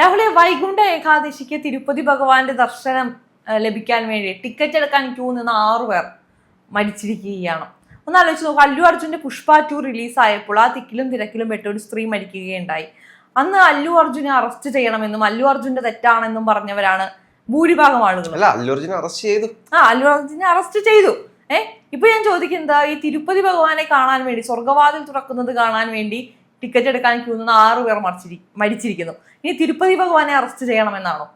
രാഹുലെ വൈകുണ്ഠ ഏകാദശിക്ക് തിരുപ്പതി ഭഗവാന്റെ ദർശനം ലഭിക്കാൻ വേണ്ടി ടിക്കറ്റ് എടുക്കാൻ ക്യൂ നിന്ന് ആറു പേർ മരിച്ചിരിക്കുകയാണ്. ഒന്ന് ആലോചിച്ച് നോക്കുക അല്ലു അർജുന്റെ പുഷ്പ ടു റിലീസായപ്പോൾ ആ തിക്കിലും തിരക്കിലും പെട്ട ഒരു സ്ത്രീ മരിക്കുകയുണ്ടായി. അന്ന് അല്ലു അർജുനെ അറസ്റ്റ് ചെയ്യണമെന്നും അല്ലു അർജുന്റെ തെറ്റാണെന്നും പറഞ്ഞവരാണ് ഭൂരിഭാഗം ആളുകൾ അല്ല അർജുൻ അറസ്റ്റ് ചെയ്തു. ആ അല്ലു അർജുനെ അറസ്റ്റ് ചെയ്തു. ഏഹ് ഇപ്പൊ ഞാൻ ചോദിക്കുന്നത് ഈ തിരുപ്പതി ഭഗവാനെ കാണാൻ വേണ്ടി സ്വർഗവാതിൽ തുറക്കുന്നത് കാണാൻ വേണ്ടി ടിക്കറ്റ് എടുക്കാൻ ക്യൂ നിന്ന് ആറു പേർ മറിച്ചിരി മരിച്ചിരിക്കുന്നു. ഇനി തിരുപ്പതി ഭഗവാനെ അറസ്റ്റ് ചെയ്യണമെന്നാണോ?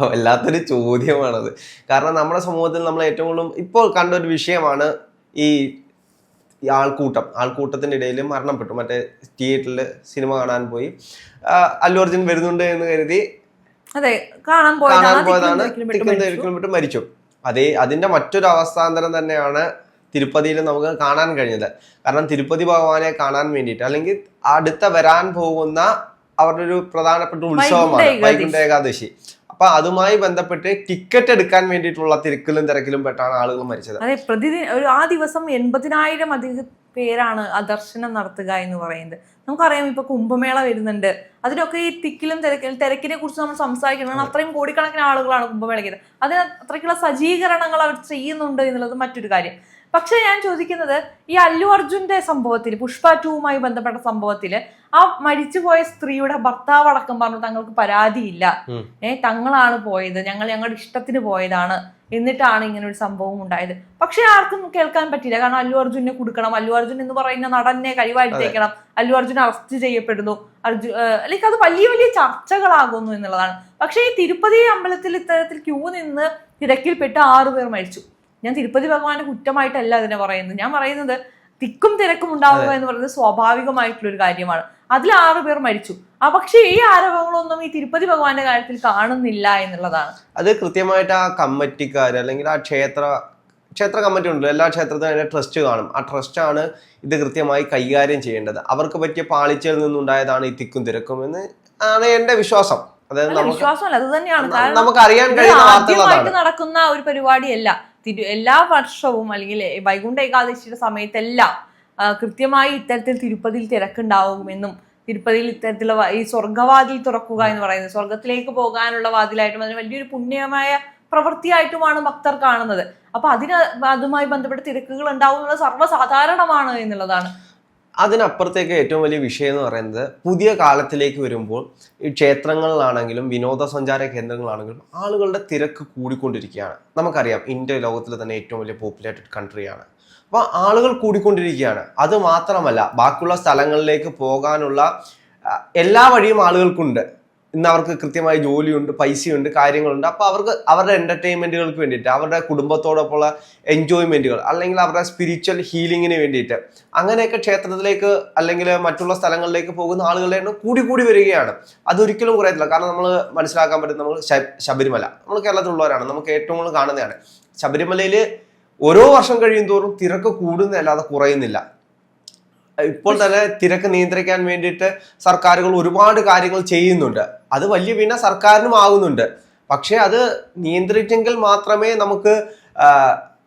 വല്ലാത്തൊരു ചോദ്യമാണത്. കാരണം നമ്മുടെ സമൂഹത്തിൽ നമ്മൾ ഏറ്റവും കൂടുതൽ ഇപ്പോൾ കണ്ട ഒരു വിഷയമാണ് ഈ ആൾക്കൂട്ടം. ആൾക്കൂട്ടത്തിന്റെ ഇടയിൽ മരണപ്പെട്ടു. മറ്റേ തിയേറ്ററിൽ സിനിമ കാണാൻ പോയി. അല്ലു അർജുൻ വരുന്നുണ്ട് എന്ന് കരുതി അതെ കാണാൻ പോയതാണ് തിക്കും. തിരക്കിലും വിട്ട് മരിച്ചു. അതേ അതിന്റെ മറ്റൊരു അവസ്ഥാന്തരം തന്നെയാണ് തിരുപ്പതിയിൽ നമുക്ക് കാണാൻ കഴിഞ്ഞത്. കാരണം തിരുപ്പതി ഭഗവാനെ കാണാൻ വേണ്ടിയിട്ട്. അല്ലെങ്കിൽ അടുത്ത വരാൻ പോകുന്ന അവരുടെ ഒരു പ്രധാനപ്പെട്ട ഉത്സവമാണ്. വൈകുണ്ഠ ഏകാദശി. അപ്പൊ അതുമായി ബന്ധപ്പെട്ട് ടിക്കറ്റ് എടുക്കാൻ വേണ്ടിയിട്ടുള്ള തിരക്കിലും തിരക്കിലും പെട്ടാണ് ആളുകൾ മരിച്ചത്. അതെ പ്രതിദിന ഒരു ആ ദിവസം എൺപതിനായിരം അധിക പേരാണ് ആ ദർശനം നടത്തുക എന്ന് പറയുന്നത്. നമുക്കറിയാം ഇപ്പൊ കുംഭമേള വരുന്നുണ്ട്. അതിനൊക്കെ ഈ തിക്കിലും തിരക്കിലും തിരക്കിനെ കുറിച്ച് നമ്മൾ സംസാരിക്കണം അത്രയും കോടിക്കണക്കിന് ആളുകളാണ് കുംഭമേളയ്ക്ക് അതിന് അത്രയ്ക്കുള്ള സജ്ജീകരണങ്ങൾ അവർ ചെയ്യുന്നുണ്ട് എന്നുള്ളത് മറ്റൊരു കാര്യം. പക്ഷെ ഞാൻ ചോദിക്കുന്നത് ഈ അല്ലു അർജുന്റെ സംഭവത്തിൽ പുഷ്പ ടൂവുമായി ബന്ധപ്പെട്ട സംഭവത്തിൽ ആ മരിച്ചുപോയ സ്ത്രീയുടെ ഭർത്താവ് അടക്കം പറഞ്ഞു തങ്ങൾക്ക് പരാതിയില്ല. ഏഹ് തങ്ങളാണ് പോയത് ഞങ്ങൾ ഞങ്ങളുടെ ഇഷ്ടത്തിന് പോയതാണ് എന്നിട്ടാണ് ഇങ്ങനെ ഒരു സംഭവം ഉണ്ടായത്. പക്ഷെ ആർക്കും കേൾക്കാൻ പറ്റില്ല കാരണം അല്ലു അർജുനെ കൊടുക്കണം അല്ലു അർജുൻ എന്ന് പറയുന്ന നടനെ കഴിവാഴ്ത്തേക്കണം അല്ലു അർജുൻ അറസ്റ്റ് ചെയ്യപ്പെടുന്നു. അർജു ലൈക്ക് അത് വലിയ വലിയ ചർച്ചകളാകുന്നു എന്നുള്ളതാണ്. പക്ഷേ ഈ തിരുപ്പതി അമ്പലത്തിൽ ഇത്തരത്തിൽ ക്യൂ നിന്ന് തിരക്കിൽപ്പെട്ട് ആറുപേർ മരിച്ചു. ഞാൻ തിരുപ്പതി ഭഗവാന്റെ കുറ്റമായിട്ടല്ല അതിനെ പറയുന്നത്. ഞാൻ പറയുന്നത് തിക്കും തിരക്കും ഉണ്ടാവുക എന്ന് പറയുന്നത് സ്വാഭാവികമായിട്ടുള്ള ഒരു കാര്യമാണ്. അതിൽ ആറു പേർ മരിച്ചു. ആ പക്ഷേ ഈ ആരോപണങ്ങളൊന്നും ഈ തിരുപ്പതി ഭഗവാന്റെ കാര്യത്തിൽ കാണുന്നില്ല എന്നുള്ളതാണ്. അത് കൃത്യമായിട്ട് ആ കമ്മിറ്റിക്കാർ അല്ലെങ്കിൽ ആ ക്ഷേത്ര ക്ഷേത്ര കമ്മിറ്റി ഉണ്ടല്ലോ എല്ലാ ക്ഷേത്രത്തിനും അതിന്റെ ട്രസ്റ്റ് കാണും. ആ ട്രസ്റ്റാണ് ഇത് കൃത്യമായി കൈകാര്യം ചെയ്യേണ്ടത്. അവർക്ക് പറ്റിയ പാളിച്ചയിൽ നിന്നുണ്ടായതാണ് ഈ തിക്കും തിരക്കും എന്ന് ആണ് എന്റെ വിശ്വാസം. അതായത് നമുക്ക് വിശ്വാസമല്ല അത് തന്നെയാണ്. നമുക്ക് അറിയാൻ കഴിയുന്ന നടക്കുന്ന ഒരു പരിപാടിയല്ല. തിരു എല്ലാ വർഷവും അല്ലെങ്കിൽ വൈകുണ്ഠ ഏകാദശിയുടെ സമയത്തെല്ലാം കൃത്യമായി ഇത്തരത്തിൽ തിരുപ്പതിയിൽ തിരക്കുണ്ടാവുമെന്നും തിരുപ്പതിയിൽ ഇത്തരത്തിലുള്ള ഈ സ്വർഗവാതിൽ തുറക്കുക എന്ന് പറയുന്നത് സ്വർഗത്തിലേക്ക് പോകാനുള്ള വാതിലായിട്ടും അതിന് വലിയൊരു പുണ്യമായ പ്രവൃത്തിയായിട്ടുമാണ് ഭക്തർ കാണുന്നത്. അപ്പൊ അതിന് അതുമായി ബന്ധപ്പെട്ട തിരക്കുകൾ ഉണ്ടാവുന്നത് സർവസാധാരണമാണ് എന്നുള്ളതാണ്. അതിനപ്പുറത്തേക്ക് ഏറ്റവും വലിയ വിഷയം എന്ന് പറയുന്നത് പുതിയ കാലത്തിലേക്ക് വരുമ്പോൾ ഈ ക്ഷേത്രങ്ങളിലാണെങ്കിലും വിനോദസഞ്ചാര കേന്ദ്രങ്ങളാണെങ്കിലും ആളുകളുടെ തിരക്ക് കൂടിക്കൊണ്ടിരിക്കുകയാണ്. നമുക്കറിയാം ഇന്ത്യ ലോകത്തിലെ തന്നെ ഏറ്റവും വലിയ പോപ്പുലേറ്റഡ് കൺട്രിയാണ് അപ്പോൾ ആളുകൾ കൂടിക്കൊണ്ടിരിക്കുകയാണ്. അത് മാത്രമല്ല ബാക്കിയുള്ള സ്ഥലങ്ങളിലേക്ക് പോകാനുള്ള എല്ലാ വഴിയും ആളുകൾക്കുണ്ട്. ഇന്ന് അവർക്ക് കൃത്യമായ ജോലിയുണ്ട് പൈസയുണ്ട് കാര്യങ്ങളുണ്ട്. അപ്പോൾ അവർക്ക് അവരുടെ എന്റർടൈൻമെന്റുകൾക്ക് വേണ്ടിയിട്ട് അവരുടെ കുടുംബത്തോടൊപ്പമുള്ള എൻജോയ്മെന്റുകൾ അല്ലെങ്കിൽ അവരുടെ സ്പിരിച്വൽ ഹീലിങ്ങിന് വേണ്ടിയിട്ട് അങ്ങനെയൊക്കെ ക്ഷേത്രത്തിലേക്ക് അല്ലെങ്കിൽ മറ്റുള്ള സ്ഥലങ്ങളിലേക്ക് പോകുന്ന ആളുകളുടെ എണ്ണം കൂടി കൂടി വരികയാണ്. അതൊരിക്കലും കുറയത്തില്ല. കാരണം നമ്മൾ മനസ്സിലാക്കാൻ പറ്റും നമ്മൾ ശബരിമല. നമ്മൾ കേരളത്തിലുള്ളവരാണ്. നമുക്ക് ഏറ്റവും കൂടുതൽ കാണുന്നതാണ്. ശബരിമലയിൽ ഓരോ വർഷം കഴിയും തോറും തിരക്ക് കൂടുന്നതല്ലാതെ കുറയുന്നില്ല. ഇപ്പോൾ തന്നെ തിരക്ക് നിയന്ത്രിക്കാൻ വേണ്ടിയിട്ട് സർക്കാരുകൾ ഒരുപാട് കാര്യങ്ങൾ ചെയ്യുന്നുണ്ട്. അത് വലിയ വീണ സർക്കാരിനും ആകുന്നുണ്ട് പക്ഷെ അത് നിയന്ത്രിച്ചെങ്കിൽ മാത്രമേ നമുക്ക്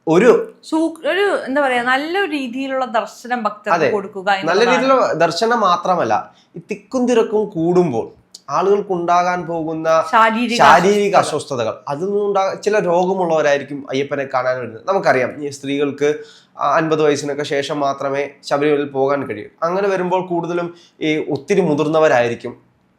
ഒരു ഒരു എന്താ പറയാ നല്ല രീതിയിലുള്ള ദർശനം ഭക്തർക്ക്. കൊടുക്കുക നല്ല രീതിയിലുള്ള ദർശനം മാത്രമല്ല ഈ തിക്കും തിരക്കും കൂടുമ്പോൾ ആളുകൾക്ക് ഉണ്ടാകാൻ പോകുന്ന ശാരീരിക അസ്വസ്ഥതകൾ. അതിൽ നിന്നുണ്ടാ ചില രോഗമുള്ളവരായിരിക്കും അയ്യപ്പനെ കാണാൻ വരുന്നത്. നമുക്കറിയാം ഈ സ്ത്രീകൾക്ക് അൻപത് വയസ്സിനൊക്കെ ശേഷം മാത്രമേ ശബരിമലയിൽ പോകാൻ കഴിയൂ. അങ്ങനെ വരുമ്പോൾ കൂടുതലും ഈ ഒത്തിരി മുതിർന്നവരായിരിക്കും.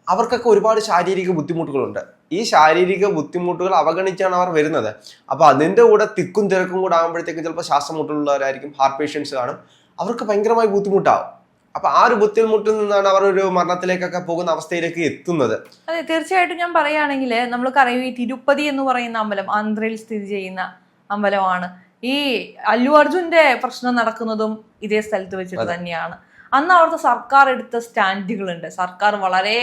അവർക്കൊക്കെ ഒരുപാട് ശാരീരിക ബുദ്ധിമുട്ടുകളുണ്ട്. ഈ ശാരീരിക ബുദ്ധിമുട്ടുകൾ അവഗണിച്ചാണ് അവർ വരുന്നത്. അപ്പൊ അതിന്റെ കൂടെ തിക്കും തിരക്കും കൂടെ ആകുമ്പോഴത്തേക്കും ചിലപ്പോൾ ശ്വാസം മുട്ടുള്ളവരായിരിക്കും ഹാർട്ട് പേഷ്യൻസ് കാണും. അവർക്ക് ഭയങ്കരമായി ബുദ്ധിമുട്ടാവും. അപ്പൊ ആ ഒരു ബുദ്ധിമുട്ടിൽ നിന്നാണ് അവർ ഒരു മരണത്തിലേക്കൊക്കെ പോകുന്ന അവസ്ഥയിലേക്ക് എത്തുന്നത്. അതെ തീർച്ചയായിട്ടും ഞാൻ പറയുകയാണെങ്കിൽ നമ്മൾക്കറിയാം ഈ തിരുപ്പതി എന്ന് പറയുന്ന അമ്പലം ആന്ധ്രയിൽ സ്ഥിതി ചെയ്യുന്ന അമ്പലമാണ്. ഈ അല്ലു അർജുന്റെ പ്രശ്നം നടക്കുന്നതും ഇതേ സ്ഥലത്ത് വെച്ചിട്ട് തന്നെയാണ്. അന്ന് അവിടുത്തെ സർക്കാർ എടുത്ത സ്റ്റാൻഡുകളുണ്ട്. സർക്കാർ വളരെ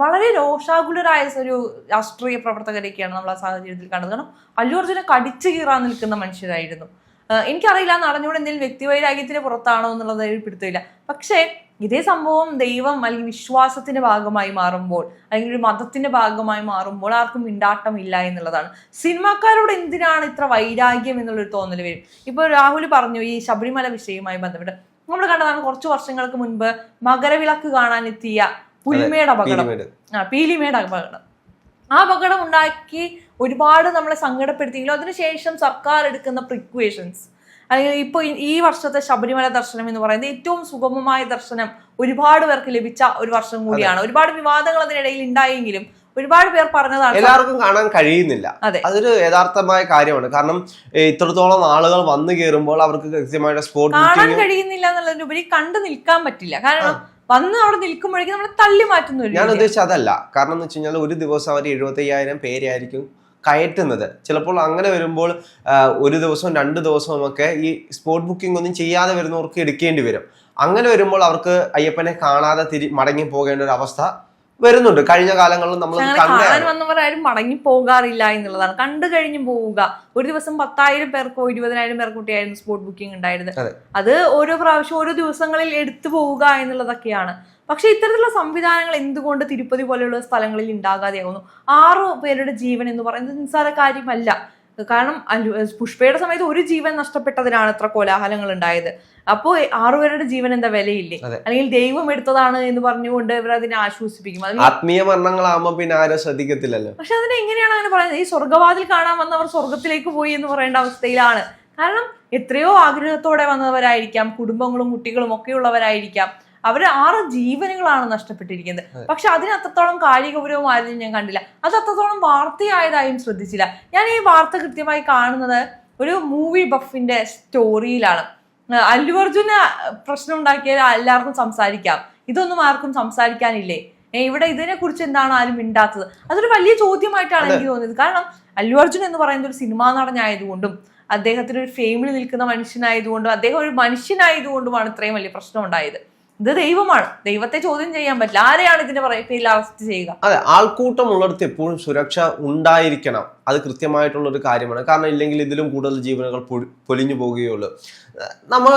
വളരെ രോഷാകുലരായ ഒരു രാഷ്ട്രീയ പ്രവർത്തകരൊക്കെയാണ് നമ്മൾ ആ സാഹചര്യത്തിൽ കണ്ടത്. കാരണം അല്ലു അർജുനെ കടിച്ചു കീറാൻ നിൽക്കുന്ന മനുഷ്യരായിരുന്നു. എനിക്കറിയില്ല നടഞ്ഞൂടെ എന്തെങ്കിലും വ്യക്തിവൈരാഗ്യത്തിന് പുറത്താണോ എന്നുള്ളത് പിടുത്തമില്ല പക്ഷേ ഇതേ സംഭവം ദൈവം അല്ലെങ്കിൽ വിശ്വാസത്തിന്റെ ഭാഗമായി മാറുമ്പോൾ അല്ലെങ്കിൽ ഒരു മതത്തിന്റെ ഭാഗമായി മാറുമ്പോൾ ആർക്കും മിണ്ടാട്ടമില്ല എന്നുള്ളതാണ്. സിനിമാക്കാരോട് എന്തിനാണ് ഇത്ര വൈരാഗ്യം എന്നുള്ളൊരു തോന്നൽ വരും. ഇപ്പോൾ രാഹുൽ പറഞ്ഞു ഈ ശബരിമല വിഷയവുമായി ബന്ധപ്പെട്ട്. നമ്മൾ കണ്ടതാണ് കുറച്ച് വർഷങ്ങൾക്ക് മുൻപ് മകരവിളക്ക് കാണാനെത്തിയ പുലിമേട് അപകടം. ആ പീലിമേട് അപകടം. ആ അപകടം ഉണ്ടാക്കി ഒരുപാട് നമ്മളെ സങ്കടപ്പെടുത്തിയെങ്കിലും അതിനുശേഷം സർക്കാർ എടുക്കുന്ന പ്രിക്വേഷൻസ് അല്ലെങ്കിൽ ഇപ്പൊ ഈ- വർഷത്തെ ശബരിമല ദർശനം എന്ന് പറയുന്നത് ഏറ്റവും സുഗമമായ ദർശനം ഒരുപാട് പേർക്ക് ലഭിച്ച ഒരു വർഷം കൂടിയാണ്. ഒരുപാട് വിവാദങ്ങൾ അതിനിടയിൽ ഉണ്ടായെങ്കിലും ഒരുപാട് പേർ പറഞ്ഞതാണ് എല്ലാവർക്കും കാണാൻ കഴിയുന്നില്ല. അതെ. അതൊരു യഥാർത്ഥമായ കാര്യമാണ്. കാരണം ഇത്രത്തോളം ആളുകൾ വന്നു കയറുമ്പോൾ അവർക്ക് കൃത്യമായിട്ട് സ്പോട്ട് കാണാൻ കഴിയുന്നില്ല എന്നുള്ളതിനുപരി കണ്ടു നിൽക്കാൻ പറ്റില്ല. കാരണം വന്ന് അവിടെ നിൽക്കുമ്പോഴേക്കും നമ്മൾ തള്ളി മാറ്റുന്നു ഞാൻ. ഉദ്ദേശിച്ചത് അതല്ല. കാരണം എന്ന് വെച്ച് കഴിഞ്ഞാൽ ഒരു ദിവസം അവർ എഴുപത്തി അയ്യായിരം പേരായിരിക്കും കയറ്റുന്നത്. ചിലപ്പോൾ അങ്ങനെ വരുമ്പോൾ ഒരു ദിവസവും രണ്ട് ദിവസവും ഒക്കെ ഈ സ്പോട്ട് ബുക്കിംഗ് ഒന്നും ചെയ്യാതെ വരുന്നവർക്ക് എടുക്കേണ്ടി വരും. അങ്ങനെ വരുമ്പോൾ അവർക്ക് അയ്യപ്പനെ കാണാതെ തിരി മടങ്ങി പോകേണ്ട ഒരു അവസ്ഥ വരുന്നുണ്ട്. കഴിഞ്ഞ കാലങ്ങളിൽ നമ്മൾ കാണാൻ വന്നവരാരും മടങ്ങി പോകാറില്ല എന്നുള്ളതാണ്. കണ്ടു കഴിഞ്ഞു പോവുക. ഒരു ദിവസം പത്തായിരം പേർക്കോ ഇരുപതിനായിരം പേർക്കോ കൂട്ടിയായിരുന്നു സ്പോട്ട് ബുക്കിംഗ് ഉണ്ടായിരുന്നത്. അതെ. അത് ഓരോ പ്രാവശ്യം ഓരോ ദിവസങ്ങളിൽ എടുത്തു പോവുക എന്നുള്ളതൊക്കെയാണ്. പക്ഷെ ഇത്തരത്തിലുള്ള സംവിധാനങ്ങൾ എന്തുകൊണ്ട് തിരുപ്പതി പോലെയുള്ള സ്ഥലങ്ങളിൽ ഉണ്ടാകാതെയാകുന്നു ആറു പേരുടെ ജീവൻ എന്ന് പറയുന്നത് നിസ്സാര കാര്യമല്ല കാരണം പുഷ്പയുടെ സമയത്ത് ഒരു ജീവൻ നഷ്ടപ്പെട്ടതിനാണ് ഇത്ര കോലാഹലങ്ങൾ ഉണ്ടായത്. അപ്പോൾ ആറുപേരുടെ ജീവൻ എന്താ വിലയില്ലേ. അല്ലെങ്കിൽ ദൈവം എടുത്തതാണ് എന്ന് പറഞ്ഞുകൊണ്ട് ഇവർ അതിനെ ആശ്വസിപ്പിക്കും. ആത്മീയ മരണങ്ങളാകുമ്പോൾ പിന്നെ ആരും ശ്രദ്ധിക്കത്തില്ലല്ലോ. പക്ഷെ അതിനെ എങ്ങനെയാണ് അങ്ങനെ പറയുന്നത്? ഈ സ്വർഗവാതിൽ കാണാൻ വന്നവർ സ്വർഗത്തിലേക്ക് പോയി എന്ന് പറയേണ്ട അവസ്ഥയിലാണ്. കാരണം എത്രയോ ആഗ്രഹത്തോടെ വന്നവരായിരിക്കാം കുടുംബങ്ങളും കുട്ടികളും ഒക്കെ ഉള്ളവരായിരിക്കാം. അവർ ആറ് ജീവനുകളാണ് നഷ്ടപ്പെട്ടിരിക്കുന്നത്. പക്ഷെ അതിന് അത്രത്തോളം കാര്യഗൗരവം ആരും ഞാൻ കണ്ടില്ല. അത് അത്രത്തോളം വാർത്തയായതായും ശ്രദ്ധിച്ചില്ല. ഞാൻ ഈ വാർത്ത കൃത്യമായി കാണുന്നത് ഒരു മൂവി ബഫിന്റെ സ്റ്റോറിയിലാണ് അല്ലു അർജുന് പ്രശ്നം ഉണ്ടാക്കിയാൽ എല്ലാവർക്കും സംസാരിക്കാം. ഇതൊന്നും ആർക്കും സംസാരിക്കാനില്ലേ? ഏഹ് ഇവിടെ ഇതിനെ കുറിച്ച് എന്താണ് ആരും മിണ്ടാത്തത്? അതൊരു വലിയ ചോദ്യമായിട്ടാണ് എനിക്ക് തോന്നിയത്. കാരണം അല്ലു അർജുൻ എന്ന് പറയുന്നത് ഒരു സിനിമാ നടനായതുകൊണ്ടും അദ്ദേഹത്തിന് ഒരു ഫെയിമിൽ നിൽക്കുന്ന മനുഷ്യനായതുകൊണ്ടും അദ്ദേഹം ഒരു മനുഷ്യനായതുകൊണ്ടുമാണ് ഇത്രയും വലിയ പ്രശ്നം ഉണ്ടായത് ഇത് ദൈവമാണ്. ദൈവത്തെ ചോദ്യം ചെയ്യാൻ പറ്റില്ല. ആരെയാണ് ഇതിന്റെ പേരിൽ അറസ്റ്റ് ചെയ്യുക? അതെ ആൾക്കൂട്ടം ഉള്ളിടത്ത് എപ്പോഴും സുരക്ഷ ഉണ്ടായിരിക്കണം. അത് കൃത്യമായിട്ടുള്ള ഒരു കാര്യമാണ്. കാരണം ഇല്ലെങ്കിൽ ഇതിലും കൂടുതൽ ജീവനുകൾ പൊലിഞ്ഞു പോവുകയുള്ളൂ നമ്മൾ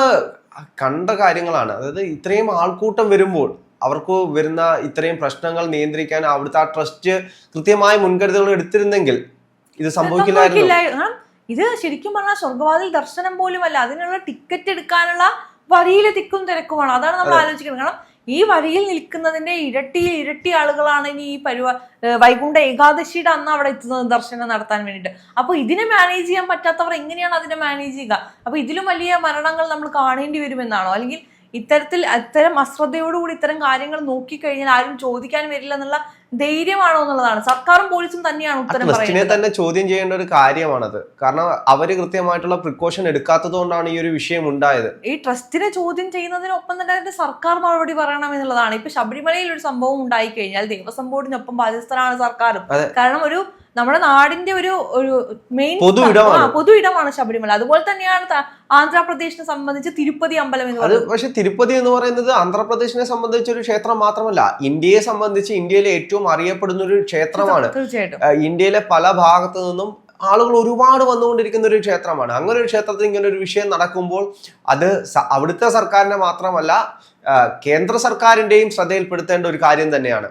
കണ്ട കാര്യങ്ങളാണ്. അതായത് ഇത്രയും ആൾക്കൂട്ടം വരുമ്പോൾ അവർക്ക് വരുന്ന ഇത്രയും പ്രശ്നങ്ങൾ നിയന്ത്രിക്കാൻ അവിടുത്തെ ആ ട്രസ്റ്റ് കൃത്യമായ മുൻകരുതലുകൾ എടുത്തിരുന്നെങ്കിൽ ഇത് സംഭവിക്കില്ലായിരുന്നു. സംഭവിക്കില്ലായിരുന്നു. ഇത് ശരിക്കും പറഞ്ഞാൽ സ്വർഗവാതിൽ ദർശനം പോലും അല്ല അതിനുള്ള ടിക്കറ്റ് എടുക്കാനുള്ള വരിയിലെ തിക്കും തിരക്കുമാണ്. അതാണ് നമ്മൾ ആലോചിക്കുന്നത്. കാരണം ഈ വരിയിൽ നിൽക്കുന്നതിന്റെ ഇരട്ടി ഇരട്ടി ആളുകളാണ് ഇനി ഈ പരിപാ വൈകുണ്ഠ ഏകാദശിയുടെ അന്ന് അവിടെ എത്തുന്നത് ദർശനം നടത്താൻ വേണ്ടിയിട്ട്. അപ്പൊ ഇതിനെ മാനേജ് ചെയ്യാൻ പറ്റാത്തവർ എങ്ങനെയാണ് അതിനെ മാനേജ് ചെയ്യുക? അപ്പൊ ഇതിലും വലിയ മരണങ്ങൾ നമ്മൾ കാണേണ്ടി വരുമെന്നാണോ? അല്ലെങ്കിൽ ഇത്തരത്തിൽ അത്തരം അശ്രദ്ധയോടുകൂടി ഇത്തരം കാര്യങ്ങൾ നോക്കിക്കഴിഞ്ഞാൽ ആരും ചോദിക്കാൻ വരില്ല എന്നുള്ള ധൈര്യമാണോ എന്നുള്ളതാണ്. സർക്കാരും പോലീസും തന്നെയാണ് ഉത്തരം ട്രസ്റ്റിനെ തന്നെ ചോദ്യം ചെയ്യേണ്ട ഒരു കാര്യമാണത്. കാരണം അവർ കൃത്യമായിട്ടുള്ള പ്രിക്കോഷൻ എടുക്കാത്തതുകൊണ്ടാണ് ഈ ഒരു വിഷയം ഉണ്ടായത്. ഈ ട്രസ്റ്റിനെ ചോദ്യം ചെയ്യുന്നതിനൊപ്പം തന്നെ അതിന്റെ സർക്കാർ മറുപടി പറയണം എന്നുള്ളതാണ്. ഇപ്പൊ ശബരിമലയിൽ ഒരു സംഭവം ഉണ്ടായി കഴിഞ്ഞാൽ ദേവസ്വം ബോർഡിനൊപ്പം ബാധ്യസ്ഥരാണ് സർക്കാരും. കാരണം ഒരു നമ്മുടെ നാടിന്റെ ഒരു ഒരു മെയിൻ പൊതു ഇടമാണ്. ശബരിമല. അതുപോലെ തന്നെയാണ് ആന്ധ്രാപ്രദേശിനെ സംബന്ധിച്ച് തിരുപ്പതി അമ്പലം എന്ന് അത് പറയുന്നത്. പക്ഷെ തിരുപ്പതി എന്ന് പറയുന്നത് ആന്ധ്രാപ്രദേശിനെ സംബന്ധിച്ച ഒരു ക്ഷേത്രം മാത്രമല്ല ഇന്ത്യയെ സംബന്ധിച്ച് ഇന്ത്യയിലെ ഏറ്റവും അറിയപ്പെടുന്ന ഒരു ക്ഷേത്രമാണ് തീർച്ചയായിട്ടും. ഇന്ത്യയിലെ പല ഭാഗത്തു നിന്നും ആളുകൾ ഒരുപാട് വന്നുകൊണ്ടിരിക്കുന്ന ഒരു ക്ഷേത്രമാണ്. അങ്ങനെ ഒരു ക്ഷേത്രത്തിൽ ഇങ്ങനെ ഒരു വിഷയം നടക്കുമ്പോൾ അത് അവിടുത്തെ സർക്കാരിനെ മാത്രമല്ല കേന്ദ്ര സർക്കാരിന്റെയും ശ്രദ്ധയിൽപ്പെടുത്തേണ്ട ഒരു കാര്യം തന്നെയാണ്.